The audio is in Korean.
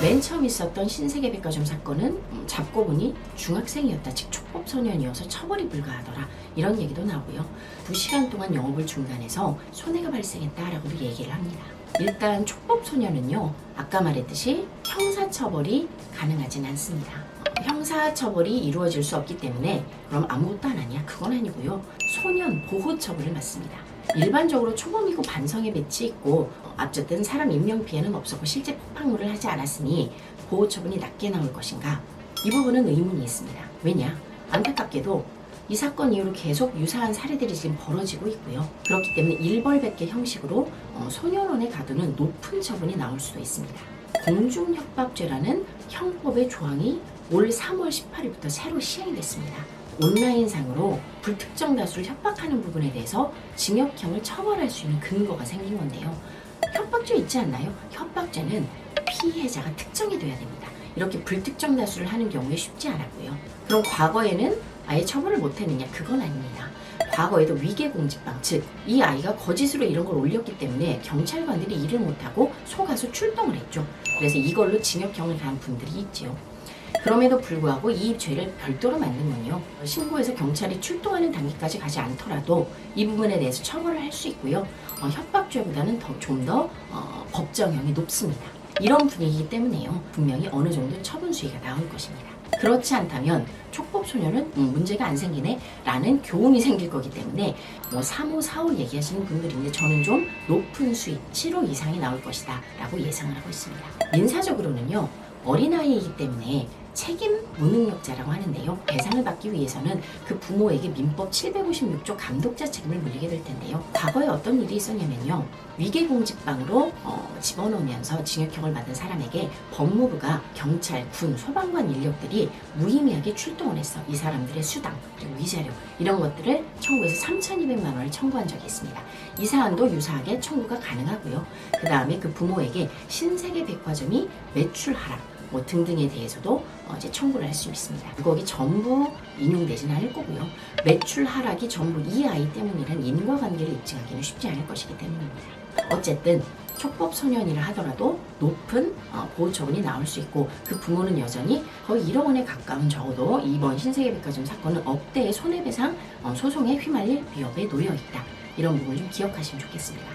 맨 처음 있었던 신세계 백화점 사건은 음, 잡고 보니 중학생이었다, 즉 촉법소년이어서 처벌이 불가하더라 이런 얘기도 나오고요. 2시간 동안 영업을 중단해서 손해가 발생했다라고도 얘기를 합니다. 일단 촉법소년은요, 아까 말했듯이 형사처벌이 가능하진 않습니다. 형사처벌이 이루어질 수 없기 때문에 그럼 아무것도 안 하냐? 그건 아니고요. 소년 보호처벌을 받습니다. 일반적으로 초범이고 반성에 배치 있고 어, 어쨌든 사람 인명 피해는 없었고 실제 폭발물을 하지 않았으니 보호 처분이 낮게 나올 것인가 이 부분은 의문이 있습니다. 왜냐 안타깝게도 이 사건 이후로 계속 유사한 사례들이 지금 벌어지고 있고요. 그렇기 때문에 일벌백계 형식으로 어, 소년원에 가두는 높은 처분이 나올 수도 있습니다. 공중협박죄라는 형법의 조항이 올 3월 18일부터 새로 시행이 됐습니다. 온라인상으로 불특정 다수를 협박하는 부분에 대해서 징역형을 처벌할 수 있는 근거가 생긴 건데요. 협박죄 있지 않나요? 협박죄는 피해자가 특정이 돼야 됩니다. 이렇게 불특정 다수를 하는 경우에 쉽지 않았고요. 그럼 과거에는 아예 처벌을 못 했느냐? 그건 아닙니다. 과거에도 위계공직방, 즉, 이 아이가 거짓으로 이런 걸 올렸기 때문에 경찰관들이 일을 못하고 속아서 출동을 했죠. 그래서 이걸로 징역형을 가한 분들이 있지요. 그럼에도 불구하고 이 죄를 별도로 만들면요. 신고해서 경찰이 출동하는 단계까지 가지 않더라도 이 부분에 대해서 처벌을 할 수 있고요. 어, 협박죄보다는 좀더 법정형이 높습니다. 이런 분위기이기 때문에요. 분명히 어느 정도 처분 수위가 나올 것입니다. 그렇지 않다면 촉법 소년은 음, 문제가 안 생기네 라는 교훈이 생길 거기 때문에 뭐 3호, 4호 얘기하시는 분들인데 저는 좀 높은 수위 7호 이상이 나올 것이다 라고 예상을 하고 있습니다. 민사적으로는요 어린아이이기 때문에 책임 무능력자라고 하는데요. 배상을 받기 위해서는 그 부모에게 민법 756조 감독자 책임을 물리게 될 텐데요. 과거에 어떤 일이 있었냐면요. 위계공직방으로 어, 집어넣으면서 징역형을 받은 사람에게 법무부가 경찰, 군, 소방관 인력들이 무의미하게 출동을 했어. 이 사람들의 수당, 그리고 위자료 이런 것들을 청구해서 3,200만 원을 청구한 적이 있습니다. 이 사안도 유사하게 청구가 가능하고요. 그 다음에 그 부모에게 신세계 백화점이 매출 하락, 뭐 등등에 대해서도 어, 이제 청구를 할 수 있습니다. 그거기 전부 인용되지는 않을 거고요. 매출 하락이 전부 이 아이 때문이란 인과관계를 입증하기는 쉽지 않을 것이기 때문입니다. 어쨌든 촉법 소년이라 하더라도 높은 어, 보호 처분이 나올 수 있고 그 부모는 여전히 거의 1억 원에 가까운 적어도 이번 신세계백화점 사건은 억대의 손해배상 어, 소송에 휘말릴 위협에 놓여 있다. 이런 부분 좀 기억하시면 좋겠습니다.